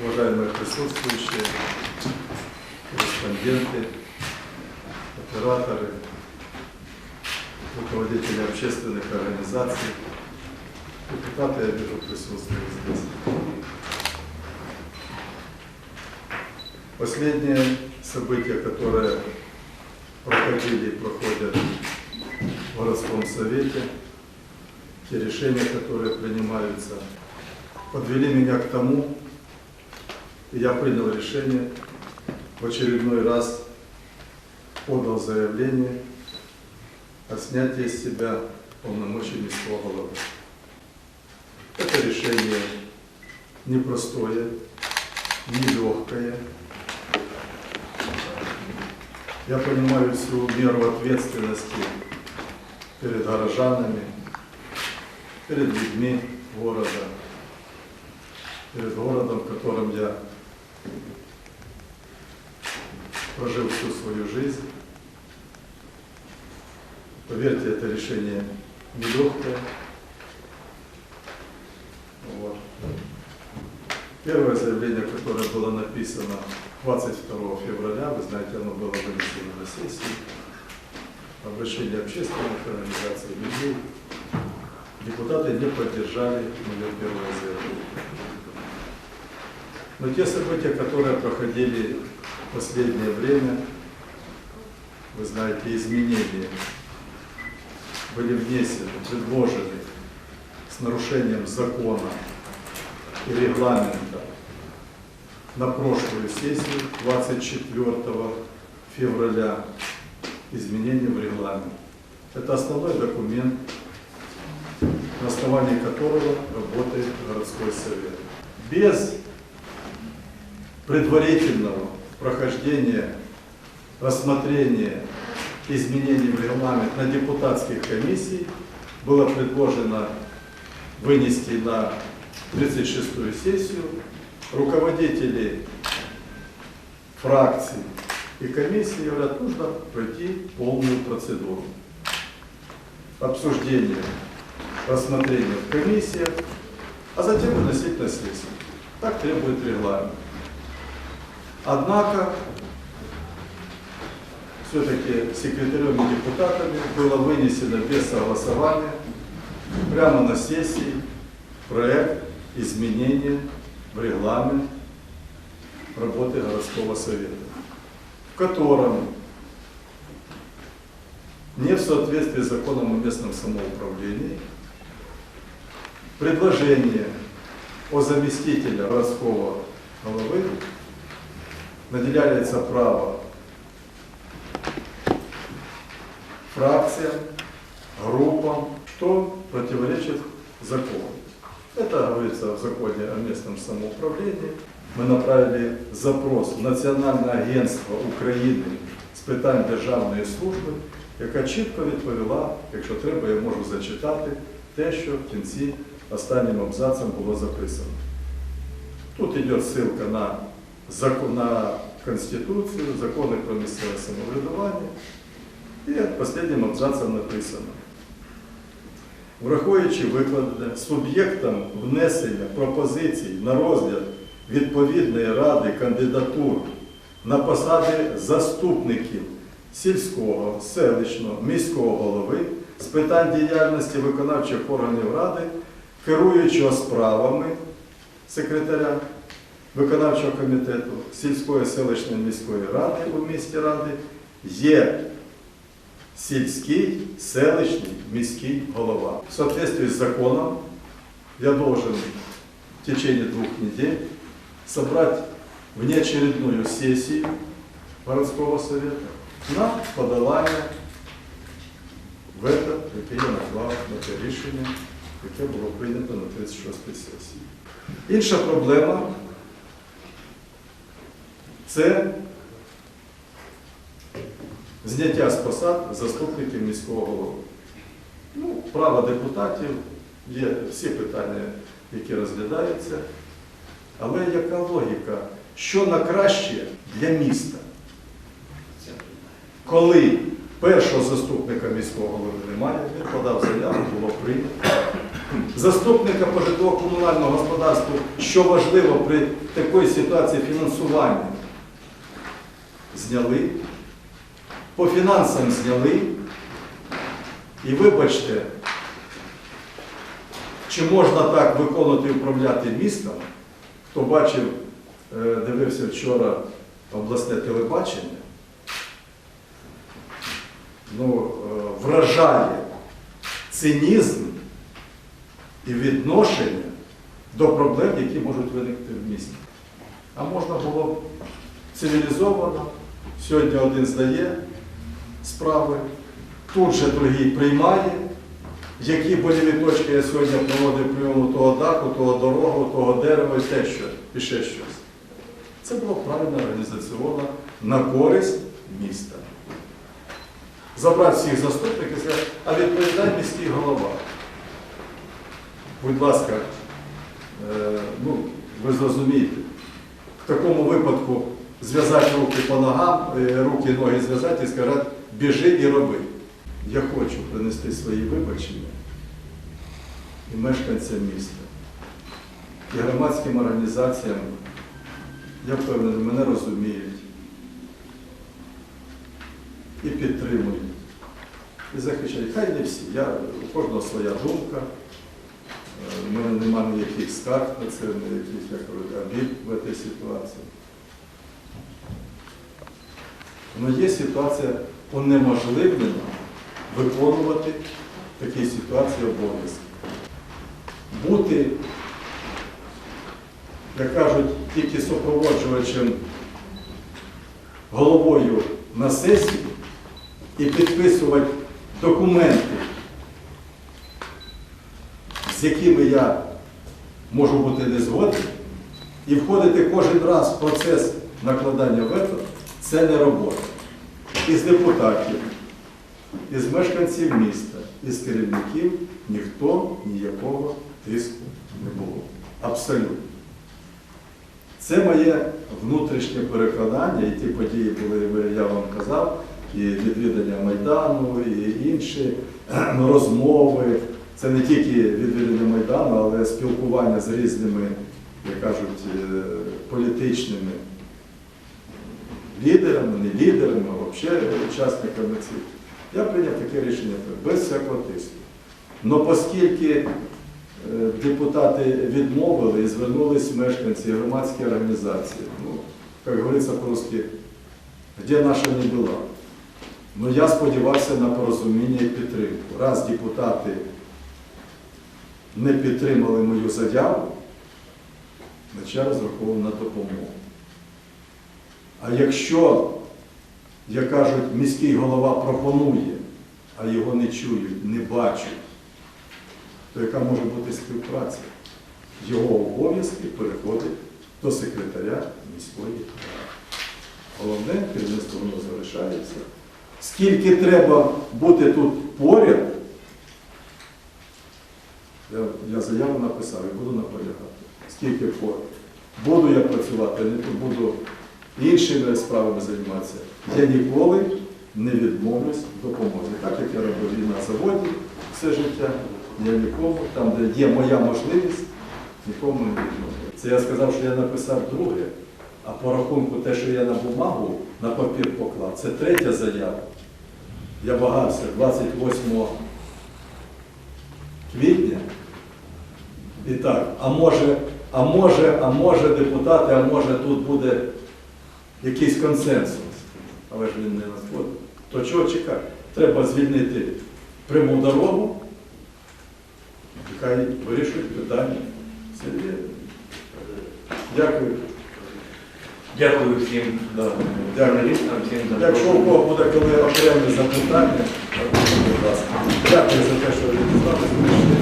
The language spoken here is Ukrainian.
уважаемые присутствующие, корреспонденты, операторы, руководители общественных организаций, депутаты, я вижу, присутствуют здесь. Последние события, которые проходили и проходят в городском совете, те решения, которые принимаются, подвели меня к тому, я принял решение, в очередной раз подал заявление о снятии с себя полномочий міського головы. Это решение непростое, нелегкое. Я понимаю всю меру ответственности перед горожанами, перед людьми города, перед городом, в котором я прожил всю свою жизнь. Поверьте, это решение нелегкое. Вот. Первое заявление, которое было написано 22 февраля, вы знаете, оно было вынесено на сессию, обращение общественных организаций, людей. Депутаты не поддержали мое первое заявление. Но те события, которые проходили в последнее время, вы знаете, изменения были внесены, предложены с нарушением закона и регламента на прошлую сессию 24 февраля изменения в регламент. Это основной документ, на основании которого работает городской совет. Без предварительного прохождения, рассмотрения изменений в регламент на депутатских комиссий было предложено вынести на 36-ю сессию руководители фракций и комиссий говорят, нужно пройти полную процедуру. Обсуждение, рассмотрение в комиссиях, а затем выносить на сессию. Так требует регламент. Однако, все-таки секретарем и депутатами было вынесено без согласования прямо на сессии проект изменения в регламент работы городского совета, в котором не в соответствии с законом о местном самоуправлении предложение о заместителя городского головы наделяется право фракциям, группам, что противоречит закону. Это говорится в законе о местном самоуправлении. Ми направили запрос в Національне агентство України з питань державної служби, яка чітко відповіла, якщо треба, я можу зачитати те, що в кінці останнім абзацем було записано. Тут йде ссылка на, на Конституцію, закони про місцеве самоврядування. І останнім абзацем написано. Враховуючи викладене, суб'єктом внесення пропозицій на розгляд відповідної ради кандидатур на посади заступників сільського, селищного, міського голови з питань діяльності виконавчих органів ради, керуючого справами секретаря виконавчого комітету сільської селищної міської ради у місті ради є сільський, селищний, міський голова. В соответствии с законом я должен в течение двух недель собрать внеочередную сессию городского совета на подолание в это, яке я назвав на те рішення, яке було прийнято на 36-й сесії. Інша проблема це зняття з посад заступників міського голови. Ну, право депутатів є всі питання, які розглядаються. Але яка логіка? Що на краще для міста? Коли першого заступника міського голови немає, він подав заяву, було прийнято. Заступника по житлово-комунальному господарству, що важливо при такій ситуації фінансування, зняли, по фінансам зняли. І вибачте, чи можна так виконувати і управляти містом? Хто бачив, е, дивився вчора обласне телебачення, ну, е, вражає цинізм і відношення до проблем, які можуть виникти в місті. А можна було цивілізовано, сьогодні один здає справи, тут же другий приймає, які больові точки я сьогодні проводив прийому того даху, того дорогу, того дерева і те що, і ще щось. Це було правильно організаційно на користь міста. Забрати всіх заступників і сказати, а відповідає міський голова. Будь ласка, е, ну, ви зрозумієте, в такому випадку зв'язати руки по ногам, е, руки ноги зв'язати і сказати, біжи і роби. Я хочу принести свої вибачення і мешканцям міста, і громадським організаціям, я впевнений, мене розуміють і підтримують, і захищають. Хай не всі. Я, у кожного своя думка. Е, У мене немає ніяких скарг на це, ніяких як обід в цій ситуації. Але є ситуація унеможливлення виконувати в такій ситуації обов'язки. Бути, як кажуть, тільки супроводжувачем головою на сесії і підписувати документи, з якими я можу бути не згоден, і входити кожен раз в процес накладання вето, це не робота. Із депутатів, із мешканців міста, із керівників ніхто ніякого тиску не було. Абсолютно. Це моє внутрішнє переконання, і ті події були, я вам казав, і відвідання Майдану, і інші розмови. Це не тільки відвідання Майдану, але спілкування з різними, як кажуть, е, політичними лідерами, не лідерами, а взагалі учасниками цих. Я прийняв таке рішення без всякого тиску. Но оскільки е, депутати відмовили і звернулись мешканці, громадські організації, ну, як говориться по-русски, де наша не була. Ну я сподівався на порозуміння і підтримку. Раз депутати не підтримали мою заяву, я розраховував на допомогу. А якщо, як кажуть, міський голова пропонує, а його не чують, не бачать, то яка може бути співпраця? Його обов'язки переходять до секретаря міської ради. Головне, керівництво воно залишається. Скільки треба бути тут поряд, я, я заяву написав і буду наполягати. Скільки поряд. Буду я працювати, не буду іншими справами займатися. Я ніколи не відмовлюсь допомоги. Так як я робив і на заводі все життя, я нікому, там, де є моя можливість, нікому не відмовлю. Це я сказав, що я написав друге, а по рахунку те, що я на бумагу, на папір поклав, це третя заява. Я вагався 28 квітня. І так, а може, а може, а може депутати, а може тут буде якийсь консенсус. Але ж він не надходить. То чого чекати? Треба звільнити пряму дорогу, і хай вирішують питання. Дякую. Дякую всім Да. Журналістам, всім за Якщо у кого буде коли окремі запитання, будь ласка. Дякую за те, що ви дізналися.